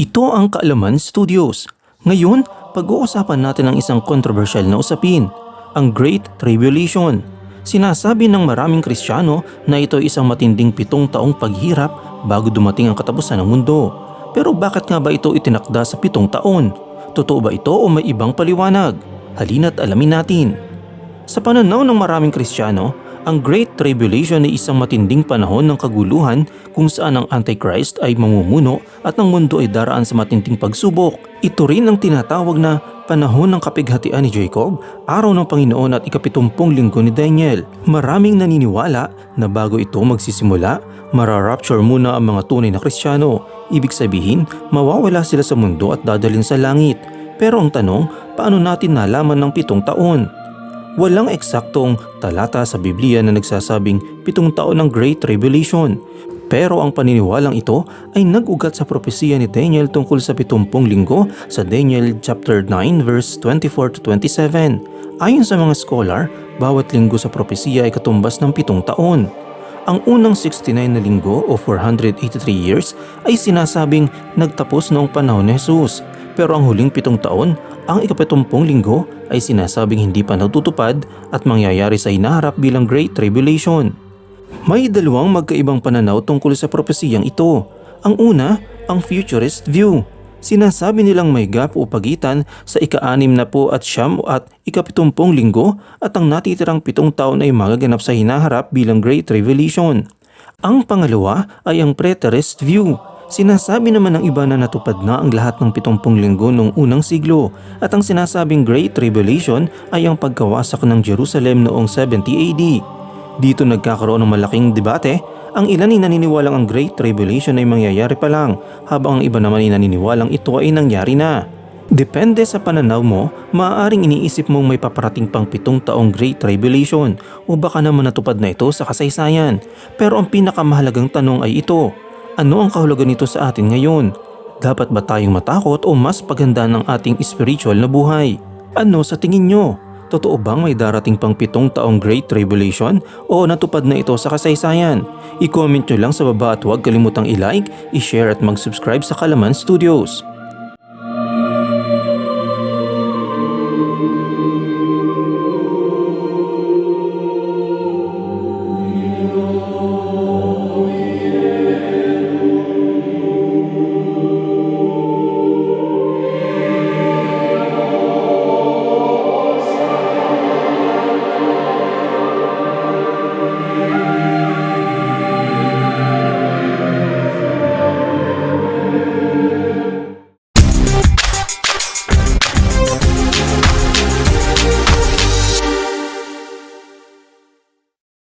Ito ang Kaalaman Studios. Ngayon, pag-uusapan natin ang isang kontrobersyal na usapin, ang Great Tribulation. Sinasabi ng maraming Kristiyano na ito ay isang matinding pitong taong paghirap bago dumating ang katapusan ng mundo. Pero bakit nga ba ito itinakda sa pitong taon? Totoo ba ito o may ibang paliwanag? Halina't alamin natin. Sa pananaw ng maraming Kristiyano, ang Great Tribulation ay isang matinding panahon ng kaguluhan kung saan ang Antichrist ay mamumuno at ang mundo ay daraan sa matinding pagsubok. Ito rin ang tinatawag na panahon ng kapighatian ni Jacob, araw ng Panginoon at ikapitumpong linggo ni Daniel. Maraming naniniwala na bago ito magsisimula, mararapture muna ang mga tunay na Kristiyano. Ibig sabihin, mawawala sila sa mundo at dadalhin sa langit. Pero ang tanong, paano natin nalaman ng pitong taon? Walang eksaktong talata sa Biblia na nagsasabing pitong taon ng Great Tribulation. Pero ang paniniwalang ito ay nag-ugat sa propesiya ni Daniel tungkol sa pitumpong linggo sa Daniel chapter 9 verse 24 to 27. Ayon sa mga scholar, bawat linggo sa propesiya ay katumbas ng pitong taon. Ang unang 69 na linggo o 483 years ay sinasabing nagtapos noong panahon ni Jesus. Pero ang huling pitong taon, ang ikapitumpong linggo ay sinasabing hindi pa natutupad at mangyayari sa hinaharap bilang Great Tribulation. May dalawang magkaibang pananaw tungkol sa propesiyang ito. Ang una, ang futurist view. Sinasabi nilang may gap o pagitan sa ika-anim na po at siyam at ikapitumpong linggo at ang natitirang pitong taon ay magaganap sa hinaharap bilang Great Tribulation. Ang pangalawa ay ang preterist view. Sinasabi naman ng iba na natupad na ang lahat ng pitumpong linggo noong unang siglo at ang sinasabing Great Tribulation ay ang pagkawasak ng Jerusalem noong 70 AD. Dito nagkakaroon ng malaking debate, ang ilan ay naniniwalang ang Great Tribulation ay mangyayari pa lang habang ang iba naman ay naniniwalang ito ay nangyari na. Depende sa pananaw mo, maaaring iniisip mong may paparating pang pitong taong Great Tribulation o baka naman natupad na ito sa kasaysayan. Pero ang pinakamahalagang tanong ay ito, ano ang kahulugan nito sa atin ngayon? Dapat ba tayong matakot o mas paganda ng ating spiritual na buhay? Ano sa tingin nyo? Totoo bang may darating pang pitong taong Great Tribulation o natupad na ito sa kasaysayan? I-comment nyo lang sa baba at huwag kalimutang i-like, i-share at mag-subscribe sa Kalaman Studios.